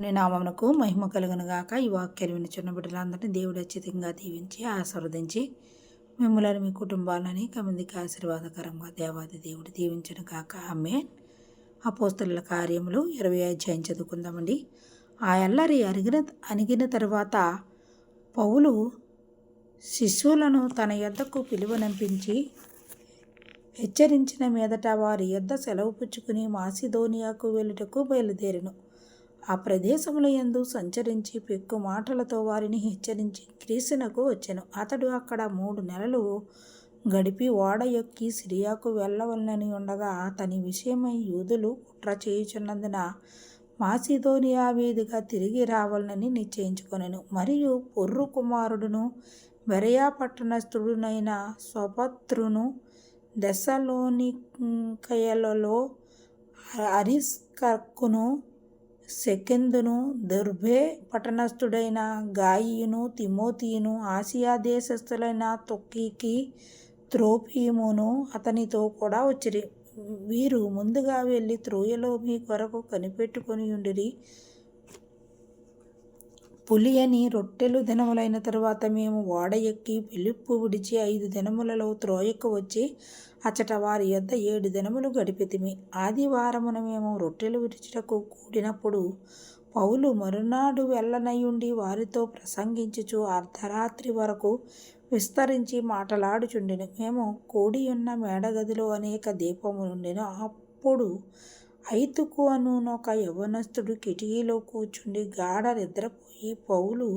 నామమునకు మహిమ కలుగునుగాక ఈ వాక్యాలు వినిచున్న బిడ్డలందరినీ దేవుడు అత్యధికంగా దీవించి ఆశీర్వదించి మిమ్మల్ని మీ కుటుంబాలని కమిందికి ఆశీర్వాదకరంగా దేవాది దేవుడు దీవించను కాక ఆమె అపోస్తల కార్యములు ఇరవై అధ్యాయం చదువుకుందామండి. ఆ ఎల్లరి అరిగిన అణిగిన తర్వాత పౌలు శిశువులను తన యొద్దకు పిలువనంపించి హెచ్చరించిన మీదట వారి యొద్ద సెలవు పుచ్చుకుని మాసిదోనియాకు వెళ్ళుటకు బయలుదేరిను. ఆ ప్రదేశముల యందు సంచరించి పెక్కు మాటలతో వారిని హెచ్చరించి క్రీసునకు వచ్చెను. అతడు అక్కడ మూడు నెలలు గడిపి ఓడ ఎక్కి సిరియాకు వెళ్ళవలనని ఉండగా అతని విషయమై యూదులు కుట్ర చేయుచున్నందున మాసిదోనియా వీధిగా తిరిగి రావాలని నిశ్చయించుకొనెను. మరియు పొర్రు కుమారుడును బెరయా పట్టణస్థుడునైన స్వపత్రును దశలోనికయలలో అరిస్కర్కును సెకెందును దుర్భే పట్టణస్థుడైన గాయియును తిమోతియును ఆసియా దేశస్థులైన తొక్కీకి త్రోపీమును అతనితో కూడా వచ్చిరి. వీరు ముందుగా వెళ్ళి త్రోయలో మీ కొరకు కనిపెట్టుకొని ఉండిరి. పులి అని రొట్టెలు దినములైన తరువాత మేము ఓడ ఎక్కి పిలుపు విడిచి ఐదు దినములలో త్రోయకు వచ్చి అచ్చట వారి యొద్ద ఏడు దినములు గడిపితిమి. ఆదివారమున మేము రొట్టెలు విడిచుటకు కూడినప్పుడు పౌలు మరునాడు వెళ్ళనయుండి వారితో ప్రసంగించుచు అర్ధరాత్రి వరకు విస్తరించి మాటలాడుచుండెను. మేము కూడి ఉన్న మేడగదిలో అనేక దీపములుండెను. అప్పుడు ఐతుకు అనునొక యవనస్తుడు కిటికీలో కూర్చుండి గాఢ నిద్రపోయి పౌలు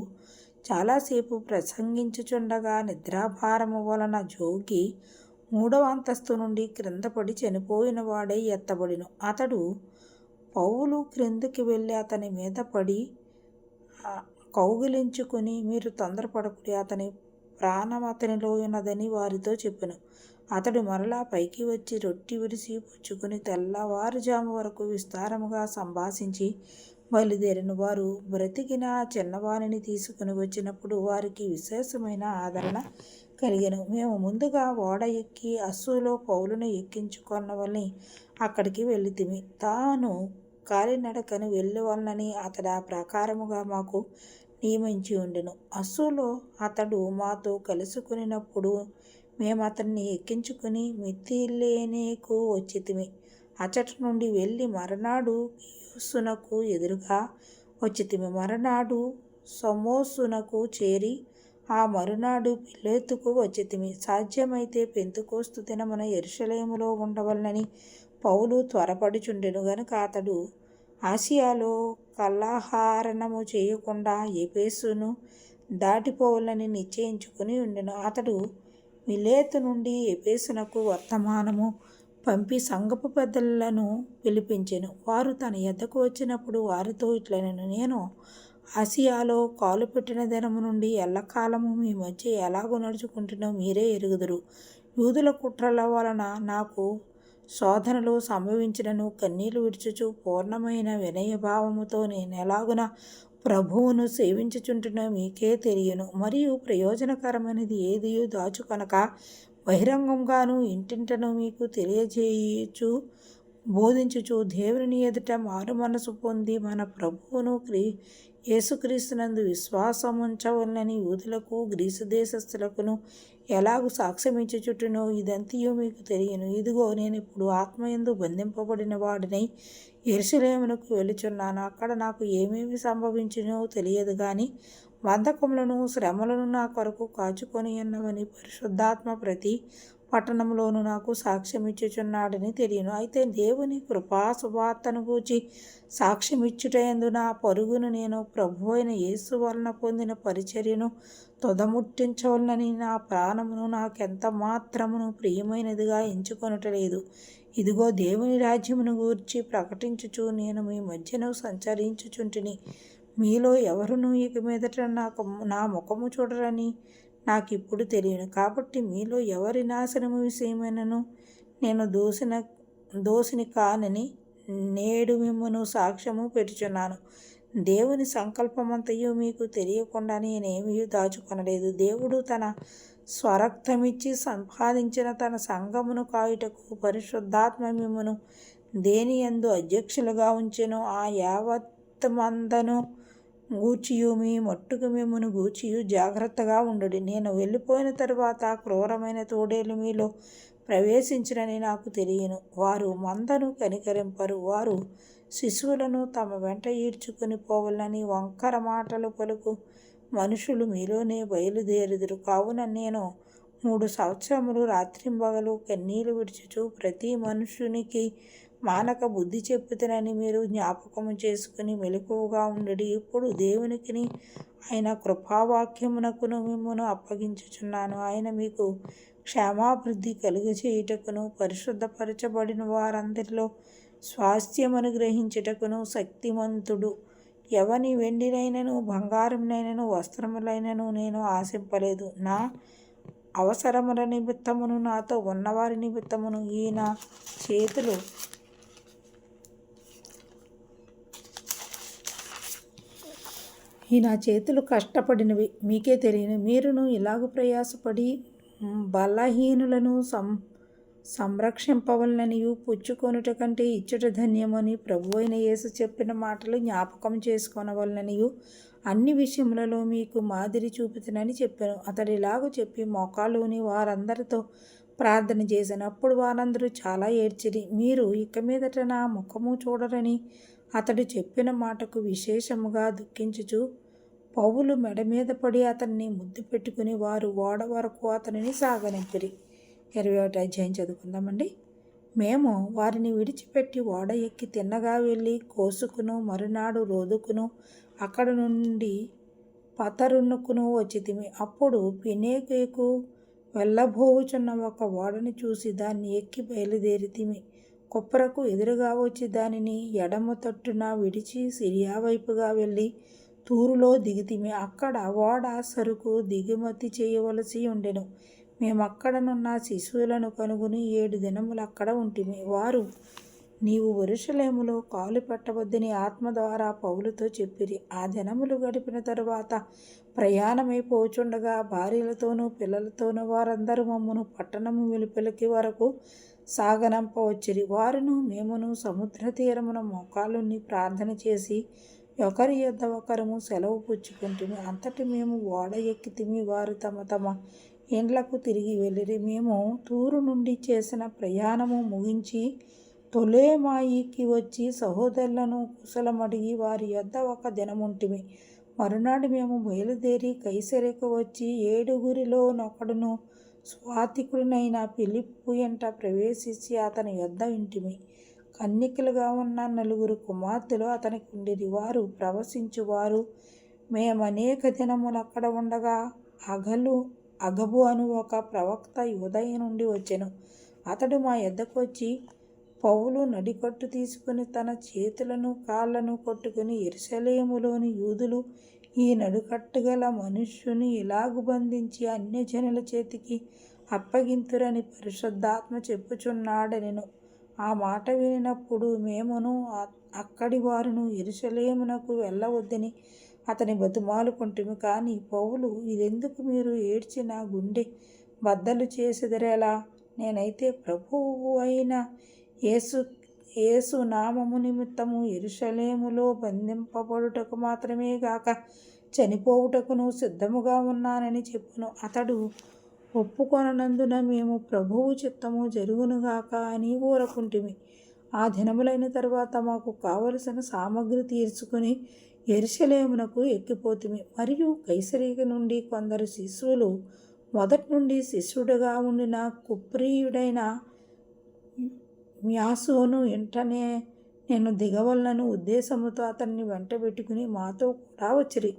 చాలాసేపు ప్రసంగించుచుండగా నిద్రాభారము వలన జోగి మూడవ అంతస్తు నుండి క్రిందపడి చనిపోయిన వాడే ఎత్తబడిను. అతడు పౌలు క్రిందికి వెళ్ళి అతని మీద పడి కౌగిలించుకుని మీరు తొందరపడకుడి అతని ప్రాణం అతనిలో ఉన్నదని వారితో చెప్పాను. అతడు మరలా పైకి వచ్చి రొట్టి విరిసి పుచ్చుకుని తెల్లవారుజాము వరకు విస్తారముగా సంభాషించి బయలుదేరిన వారు బ్రతికిన చిన్నవారిని తీసుకుని వచ్చినప్పుడు వారికి విశేషమైన ఆదరణ కలిగను. మేము ముందుగా ఓడ ఎక్కి అస్సులో పౌలును ఎక్కించుకొనవలని అక్కడికి వెళ్ళితిమి. తాను కాలినడకను వెళ్ళవలనని అతడు ఆ ప్రకారముగా మాకు నియమించి ఉండెను. అస్సులో అతడు మాతో కలుసుకునినప్పుడు మేము అతన్ని ఎక్కించుకుని మిత్తిలేనేకు వచ్చితిమి అచ్చట నుండి వెళ్ళి మరనాడు యూసునకు ఎదురుగా వచ్చితిమి. మరనాడు సమోసునకు చేరి ఆ మరునాడు పిల్లెత్తుకు వచ్చితిమి. సాధ్యమైతే పెంతుకోస్తు దినమున ఎరుషలేములో ఉండవలనని పౌలు త్వరపడుచుండెను గనుక అతడు ఆసియాలో కల్లాహారణము చేయకుండా ఎపేసును దాటిపోవాలని నిశ్చయించుకుని ఉండెను. అతడు మిలేతు నుండి ఎపేసునకు వర్తమానము పంపి సంగపు పెద్దలను పిలిపించెను. వారు తన ఎద్దకు వచ్చినప్పుడు వారితో ఇట్లనను నేను ఆసియాలో కాలు పెట్టిన దినము నుండి ఎల్లకాలము మీ మధ్య ఎలాగో నడుచుకుంటున్నో మీరే ఎరుగుదురు. యూదుల కుట్రల వలన నాకు శోధనలు సంభవించినను. కన్నీళ్ళు విడుచుచు పూర్ణమైన వినయభావముతో నేను ఎలాగున ప్రభువును సేవించుచుంటున్న మీకే తెలియను. మరియు ప్రయోజనకరమైనది దాచు దాచుకొనక బహిరంగంగాను ఇంటింటను మీకు తెలియజేయచు బోధించుచు దేవుని ఎదుట మారు మనసు పొంది మన ప్రభువును క్రీ యేసుక్రీస్తునందు విశ్వాసముంచవలనని యూదులకు గ్రీసు దేశస్థులకును ఎలాగూ సాక్ష్యమిచ్చుచుట్టునో ఇదంతయో మీకు తెలియను. ఇదిగో నేను ఇప్పుడు ఆత్మయందు బంధింపబడిన వాడినై ఎరుసలేమునకు వెళుచున్నాను అక్కడ నాకు ఏమేమి సంభవించినో తెలియదు కానీ బంధకములను శ్రమలను నా కొరకు కాచుకొని ఉన్నవని పరిశుద్ధాత్మ ప్రతి పట్టణంలోనూ నాకు సాక్ష్యమిచ్చుచున్నాడని తెలియను. అయితే దేవుని కృపా సువార్తను గూర్చి సాక్ష్యమిచ్చుటయందు నా పరుగును నేను ప్రభు అయిన యేసు వలన పొందిన పరిచర్యను తొదముట్టించవలనని నా ప్రాణమును నాకెంత మాత్రమును ప్రియమైనదిగా ఎంచుకొనటలేదు. ఇదిగో దేవుని రాజ్యమును గూర్చి ప్రకటించుచు నేను మీ మధ్యను సంచరించుచుంటిని. మీలో ఎవరును ఇక మీదట నాకు నా ముఖము చూడరని నాకు ఇప్పుడు తెలియను. కాబట్టి మీలో ఎవరి నాశనము విషయమైనను నేను దోసిన దోసిని కానని నేడు మిమ్మను సాక్ష్యము పెట్టుచున్నాను. దేవుని సంకల్పమంతయు మీకు తెలియకుండా నేనేమీ దాచుకొనలేదు. దేవుడు తన స్వరక్తమిచ్చి సంపాదించిన తన సంఘమును కాయుటకు పరిశుద్ధాత్మ మిమ్మను దేని ఎందు అధ్యక్షులుగా ఉంచెను? ఆ యావత్ గూచియు మీ మట్టుకు మిమ్మను గూచియు. జాగ్రత్తగా ఉండు నేను వెళ్ళిపోయిన తరువాత క్రూరమైన తోడేలు మీలో ప్రవేశించినని నాకు తెలియను. వారు మందను కనికరింపరు. వారు శిశువులను తమ వెంట ఈడ్చుకుని పోవాలని వంకర మాటలు పలుకు మనుషులు మీలోనే బయలుదేరుదురు. కావున నేను మూడు సంవత్సరములు రాత్రింబగలు కన్నీళ్ళు విడిచుచు. ప్రతి మనుషునికి మానక బుద్ధి చెప్పుతనని మీరు జ్ఞాపకము చేసుకుని మెలకువగా ఉండడి. ఇప్పుడు దేవునికిని ఆయన కృపావాక్యమునకును మిమ్మను అప్పగించుచున్నాను. ఆయన మీకు క్షేమాభివృద్ధి కలుగజేయుటకును పరిశుద్ధపరచబడిన వారందరిలో స్వాస్థ్యమును గ్రహించుటకును శక్తిమంతుడు. ఎవని వెండినైనను బంగారంనైనను వస్త్రములైనను నేను ఆశింపలేదు. నా అవసరముల నిమిత్తమును నాతో ఉన్నవారి నిమిత్తమును ఈయన చేతులు ఈ నా చేతులు కష్టపడినవి. మీకే తెలియను మీరును ఇలాగ ప్రయాసపడి బలహీనులను సం సంరక్షింపవలననియు పుచ్చుకొనుట కంటే ఇచ్చుట ధన్యమని ప్రభు అయిన యేసు చెప్పిన మాటలు జ్ఞాపకం చేసుకొనవలననియు అన్ని విషయములలో మీకు మాదిరి చూపుతునని చెప్పాను. అతడు ఇలాగూ చెప్పి మోకాళ్ళుని వారందరితో ప్రార్థన చేసినప్పుడు వారందరూ చాలా ఏడ్చిరి. మీరు ఇక మీదట నా ముఖము చూడరని అతడు చెప్పిన మాటకు విశేషముగా దుఃఖించుచు పౌలు మెడ మీద పడి అతన్ని ముద్దు పెట్టుకుని వారు ఓడ వరకు అతనిని సాగనింపిరి. ఇరవై ఒకటి అధ్యాయం చదువుకుందామండి. మేము వారిని విడిచిపెట్టి ఓడ ఎక్కి తిన్నగా వెళ్ళి కోసుకును మరునాడు రోదుకును అక్కడ నుండి పతరున్నుకును వచ్చితిమి అప్పుడు పినేకేకు వెళ్ళబోవుచున్న ఒక ఓడని చూసి దాన్ని ఎక్కి బయలుదేరితిమి కుప్పరకు ఎదురుగా వచ్చి దానిని ఎడమ తట్టున విడిచి సిరియా వైపుగా వెళ్ళి తూరులో దిగితిమి. అక్కడ ఓడ సరుకు దిగుమతి చేయవలసి ఉండెను. మేము అక్కడనున్న శిశువులను కనుగొని ఏడు దినములు అక్కడ ఉంటిమి. వారు నీవు వరుషలేములో కాలు పెట్టవద్దని ఆత్మ ద్వారా పౌలుతో చెప్పిరి. ఆ దినములు గడిపిన తరువాత ప్రయాణమైపోచుండగా భార్యలతోనూ పిల్లలతోనూ వారందరూ మమ్మను పట్టణము వెలుపలికి వరకు సాగనంపవచ్చిరి. వారును మేమును సముద్ర తీరమున మోకాలుని ప్రార్థన చేసి ఒకరి యొద్ద ఒకరము సెలవు పుచ్చుకుంటుమి. అంతటి మేము ఓడ ఎక్కితిమి వారు తమ తమ ఇండ్లకు తిరిగి వెళ్ళిరి. మేము తూరు నుండి చేసిన ప్రయాణము ముగించి తొలేమాయికి వచ్చి సహోదరులను కుశలమడిగి వారి యొద్ద ఒక దినముంటిమి. మరునాడు మేము బయలుదేరి కైసరికి వచ్చి ఏడుగురిలో నొకడును స్వాతికుడినైన పిలిప్పు ఎంట ప్రవేశించి అతని యొద్ద ఇంటిమి. కన్నికలుగా ఉన్న నలుగురు కుమార్తెలు అతనికి ఉండేది. వారు ప్రవశించువారు మేమనేక దినములు అక్కడ ఉండగా అగలు అగబు అను ఒక ప్రవక్త ఉదయ నుండి వచ్చెను. అతడు మా ఎద్దకు వచ్చి పౌలు నడికట్టు తీసుకుని తన చేతులను కాళ్ళను కొట్టుకుని ఎరుసలేములోని యూదులు ఈ నడుకట్టుగల మనుష్యుని ఇలాగు బంధించి అన్యజనుల చేతికి అప్పగింతురని పరిశుద్ధాత్మ చెప్పుచున్నాడనెను. ఆ మాట వినినప్పుడు మేమును అక్కడి వారును ఎరుసలేమునకు వెళ్ళవద్దని అతని బతుమాలుకుంటుమి. కానీ పౌలు ఇదెందుకు మీరు ఏడ్చిన గుండె బద్దలు చేసిదరేలా? నేనైతే ప్రభువు అయిన యేసు యేసు నామము నిమిత్తము ఎరుషలేములో బంధింపబడుటకు మాత్రమే గాక చనిపోవుటకును సిద్ధముగా ఉన్నానని చెప్పును. అతడు ఒప్పుకొనందున మేము ప్రభువు చిత్తము జరుగునుగాక అని ఊరకుంటిమి. ఆ దినములైన తర్వాత మాకు కావలసిన సామగ్రి తీర్చుకుని ఎరుసలేమునకు ఎక్కిపోతిమి. మరియు కైసరీకి నుండి కొందరు శిశువులు మొదటి నుండి శిష్యుడుగా ఉండిన కుప్రీయుడైన మ్యాసోను వెంటనే నేను దిగవలనను ఉద్దేశముతో అతన్ని వెంట పెట్టుకుని మాతో కూడా వచ్చిరి.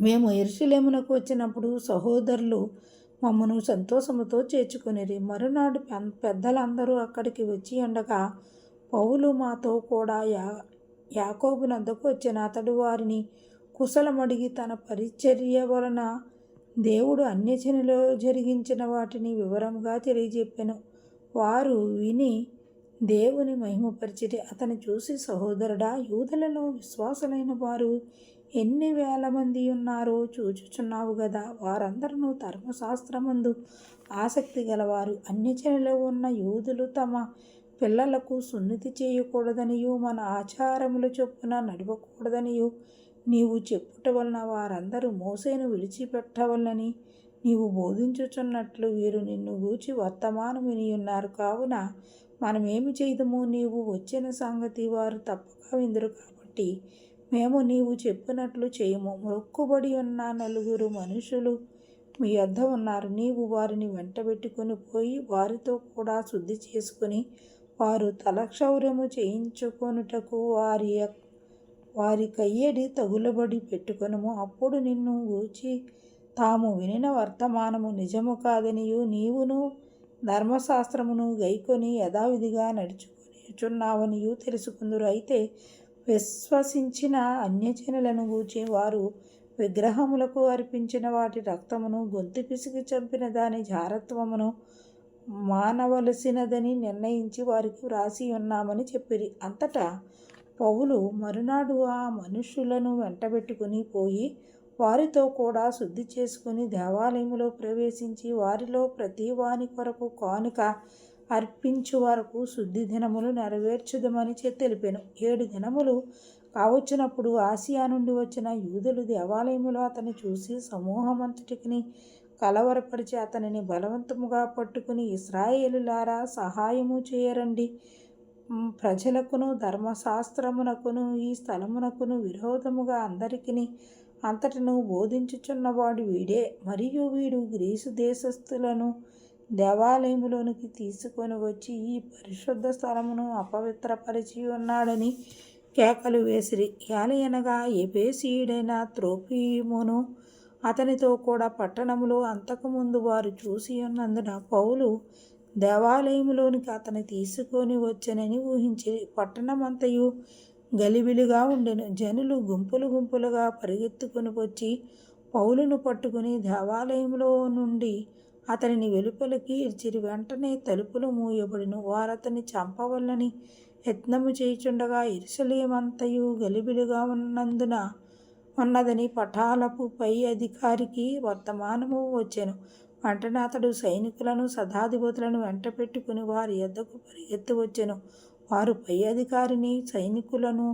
మేము ఎరుసలేమునకు వచ్చినప్పుడు సహోదరులు మమ్మను సంతోషముతో చేర్చుకునిరి. మరునాడు పెన్- పెద్దలందరూ అక్కడికి వచ్చి ఉండగా పౌలు మాతో కూడా యా యాకోబునందుకు వచ్చిన అతడు వారిని కుశలమడిగి తన పరిచర్య వలన దేవుడు అన్యజనులో జరిగించిన వాటిని వివరంగా తెలియజెప్పెను. వారు విని దేవుని మహిమపరిచితి అతను చూసి సహోదరుడా యూదులలో విశ్వాసులైన వారు ఎన్ని వేల మంది ఉన్నారో చూచుచున్నావు కదా వారందరూ ధర్మశాస్త్రమందు ఆసక్తి గలవారు. అన్యచనలో ఉన్న యూదులు తమ పిల్లలకు సున్నితి చేయకూడదనియు మన ఆచారముల చొప్పున నడవకూడదనియు. నీవు చెప్పుట వలన వారందరూ మోసేను విడిచిపెట్టవలని నీవు బోధించుచున్నట్లు వీరు నిన్ను గూచి వర్తమానం వినియున్నారు. కావున మనమేమి చేయదము? నీవు వచ్చిన సంగతి వారు తప్పక విందురు కాబట్టి మేము నీవు చెప్పినట్లు చేయము. మొక్కుబడి ఉన్న నలుగురు మనుషులు మీ వద్ద ఉన్నారు. నీవు వారిని వెంటబెట్టుకుని పోయి వారితో కూడా శుద్ధి చేసుకుని వారు తలక్షౌర్యము చేయించుకొనుటకు వారి వారి కయ్యడి తగులబడి పెట్టుకొనము. అప్పుడు నిన్ను గూచి తాము వినిన వర్తమానము నిజము కాదనియు. నీవును ధర్మశాస్త్రమును గైకొని యథావిధిగా నడుచుకొనిచున్నావనియు తెలుసుకుందరు. అయితే విశ్వసించిన అన్యజనులను గూచి వారు విగ్రహములకు అర్పించిన వాటి రక్తమును గొంతు పిసికి చంపిన దాని జారత్వమును మానవలసినదని నిర్ణయించి వారికి వ్రాసి ఉన్నామని చెప్పిరి. అంతటా పౌలు మరునాడు ఆ మనుషులను వెంటబెట్టుకుని పోయి వారితో కూడా శుద్ధి చేసుకుని దేవాలయములో ప్రవేశించి వారిలో ప్రతి వాని కొరకు కానుక అర్పించు వరకు శుద్ధి దినములు నెరవేర్చుదమని చె- తెలిపెను. ఏడు దినములు కావచ్చినప్పుడు ఆసియా నుండి వచ్చిన యూదులు దేవాలయములో అతన్ని చూసి సమూహమంతటికి కలవరపరిచి అతనిని బలవంతముగా పట్టుకుని ఇస్రాయేలులారా సహాయము చేయరండి. ప్రజలకును ధర్మశాస్త్రమునకును ఈ స్థలమునకును విరోధముగా అందరికీ అంతటను బోధించుచున్నవాడు వీడే మరియు వీడు గ్రీసు దేశస్థులను దేవాలయములోనికి తీసుకొని వచ్చి ఈ పరిశుద్ధ స్థలమును అపవిత్రపరిచి ఉన్నాడని కేకలు వేసిరి. ఏలయనగా ఎపేసీయుడైన త్రోపీమును అతనితో కూడా పట్టణములో అంతకుముందు వారు చూసి ఉన్నందున పౌలు దేవాలయములోనికి అతని తీసుకొని వచ్చనని ఊహించి పట్టణమంతయు గలిబిలిగా ఉండెను. జనులు గుంపులు గుంపులుగా పరిగెత్తుకుని వచ్చి పౌలును పట్టుకుని దేవాలయంలో నుండి అతనిని వెలుపలికి ఇచ్చిరి వెంటనే తలుపులు మూయబడిను వారతని చంపవల్లని యత్నము చేయుచుండగా ఇరుసలేమంతయు గలిబిలిగా ఉన్నందున ఉన్నదని పటాలపు పై అధికారికి వర్తమానము వచ్చెను. వెంటనే అతడు సైనికులను సదాధిపతులను వెంట పెట్టుకుని వారి యొద్దకు పరిగెత్తి వచ్చెను. వారు పై అధికారిని సైనికులను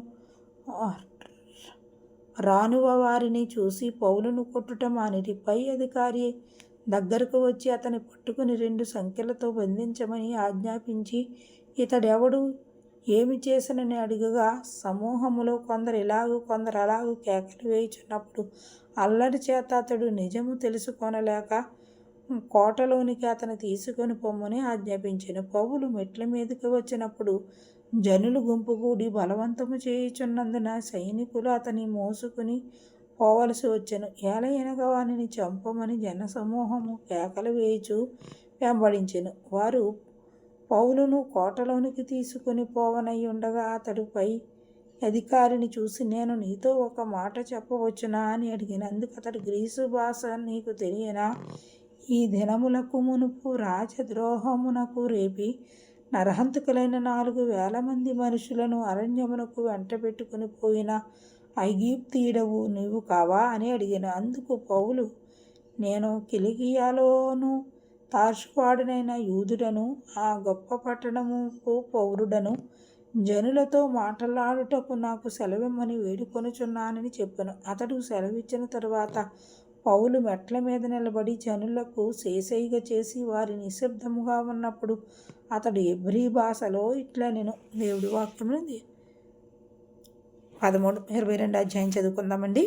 రానువ వారిని చూసి పౌలును కొట్టుట మానిరి పై అధికారి దగ్గరకు వచ్చి అతని పట్టుకుని రెండు సంఖ్యలతో బంధించమని ఆజ్ఞాపించి ఇతడెవడు? ఏమి చేసానని అడుగగా సమూహములో కొందరు ఇలాగూ కొందరు అలాగూ కేకలు వేయుచున్నప్పుడు అల్లరి చేత అతడు నిజము తెలుసుకొనలేక కోటలోనికి అతను తీసుకొని పొమ్మని ఆజ్ఞాపించిన. పౌలు మెట్ల మీదకి వచ్చినప్పుడు జనులు గుంపుగూడి బలవంతము చేయుచున్నందున సైనికులు అతని మోసుకుని పోవలసి వచ్చెను. ఏలయనగా వానిని చంపమని జనసమూహము కేకలు వేయుచు వెంబడించెను. వారు పౌలును కోటలోనికి తీసుకుని పోవనై ఉండగా అతడుపై అధికారిని చూసి నేను నీతో ఒక మాట చెప్పవచ్చునా అని అడిగినందుకు అతడు గ్రీసు భాష నీకు తెలియనా? ఈ దినములకు మునుపు రాజద్రోహమునకు రేపి నరహంతకులైన నాలుగు వేల మంది మనుషులను అరణ్యమునకు వెంటబెట్టుకుని పోయిన ఐగీప్తీయుడవు నీవు కావా అని అడిగాను. అందుకు పౌలు నేను కిలికియాలోను తార్షువాడునైన యూదుడను ఆ గొప్ప పట్టణముకు పౌరుడను జనులతో మాట్లాడుటకు నాకు సెలవిమ్మని వేడుకొనుచున్నానని చెప్పాను. అతడు సెలవిచ్చిన తరువాత పౌలు మెట్ల మీద నిలబడి జనులకు శేషైగ చేసి వారి నిశ్శబ్దముగా ఉన్నప్పుడు అతడు ఎబ్రీ భాషలో ఇట్లా నేను దేవుడి వాక్యం పదమూడు ఇరవై రెండు అధ్యాయం చదువుకుందామండి.